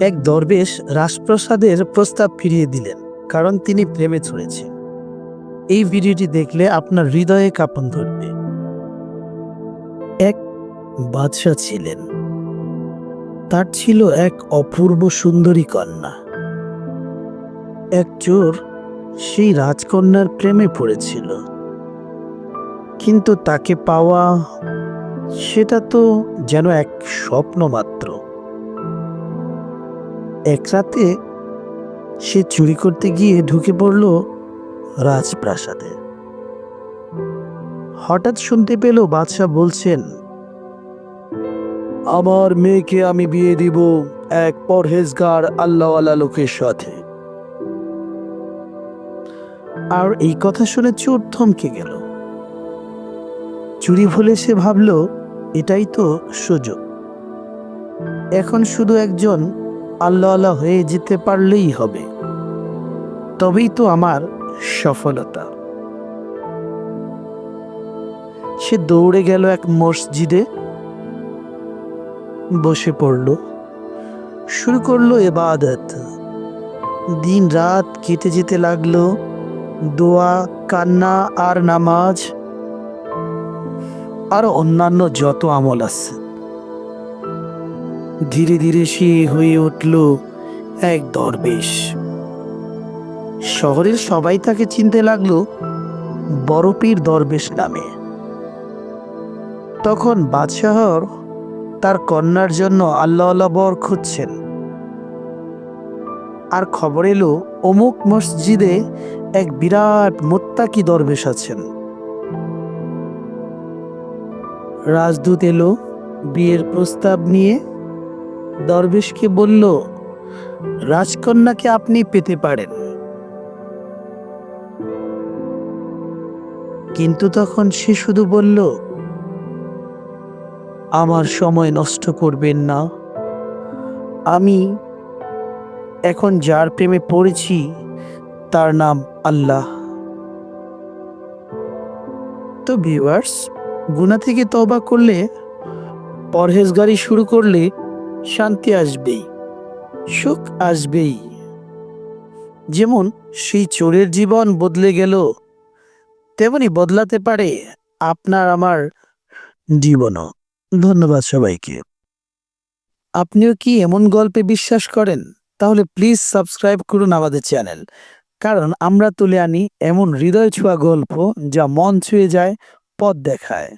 এক দরবেশ রাজপ্রসাদের প্রস্তাব ফিরিয়ে দিলেন, কারণ তিনি প্রেমে ছড়েছেন। এই ভিডিওটি দেখলে আপনার হৃদয়ে কাঁপন ধরবে। এক বাদশাহ ছিলেন। তার ছিল এক অপূর্ব সুন্দরী কন্যা। এক চোর সেই রাজকন্যার প্রেমে পড়েছিল। কিন্তু তাকে পাওয়া, সেটা তো যেন এক স্বপ্ন মাত্র এক রাতে সে চুরি করতে গিয়ে ঢুকে পড়ল রাজপ্রাসাদে। হঠাৎ শুনতে পেল বাদশাহ বলছেন, আমার মেয়েকে আমি বিয়ে দিব এক পরহেজগার আল্লাহওয়ালা লোকের সাথে। আর এই কথা শুনে চোর থমকে গেল। চুরি ভুলে সে ভাবল, এটাই তো সুযোগ। এখন শুধু একজন আল্লাহ আল্লাহ হয়ে যেতে পারলেই হবে। তবেই তো আমার সফলতা। সে দৌড়ে গেল এক মসজিদে। বসে পড়ল। শুরু করল এবাদত দিন রাত কেটে যেতে লাগল। দোয়া, কান্না আর নামাজ। আর অন্যান্য যত আমল আছে। ধীরে ধীরে সে হয়ে উঠল এক দরবেশ। শহরের সবাই তাকে চিনতে লাগল বরপীর দরবেশ নামে। তখন বাদশাহর তার কন্যার জন্য আল্লাহ আল্লাহ বর খুঁজছেন। আর খবর এলো, অমুক মসজিদে এক বিরাট মোত্তাকি দরবেশ আছেন। রাজদূত এলো, বিয়ের প্রস্তাব নিয়ে দরবেশকে বলল, রাজকন্যাকে আপনি পেতে পারেন। কিন্তু তখন সে শুধু বলল, আমার সময় নষ্ট করবেন না। আমি এখন যার প্রেমে পড়েছি, তার নাম আল্লাহ। তো ভিউয়ার্স গুণা থেকে তবা করলে, পরহেজগারি শুরু করলে শান্তি আসবেই, সুখ আসবেই। যেমন সেই চোরের জীবন বদলে গেল, তেমনি বদলাতে পারে আপনার আমার জীবনও। ধন্যবাদ সবাইকে। আপনিও কি এমন গল্পে বিশ্বাস করেন? তাহলে প্লিজ সাবস্ক্রাইব করুন আমাদের চ্যানেল। কারণ আমরা তুলে আনি এমন হৃদয় ছোঁয়া গল্প যা মন ছুঁয়ে যায়, পথ দেখায়।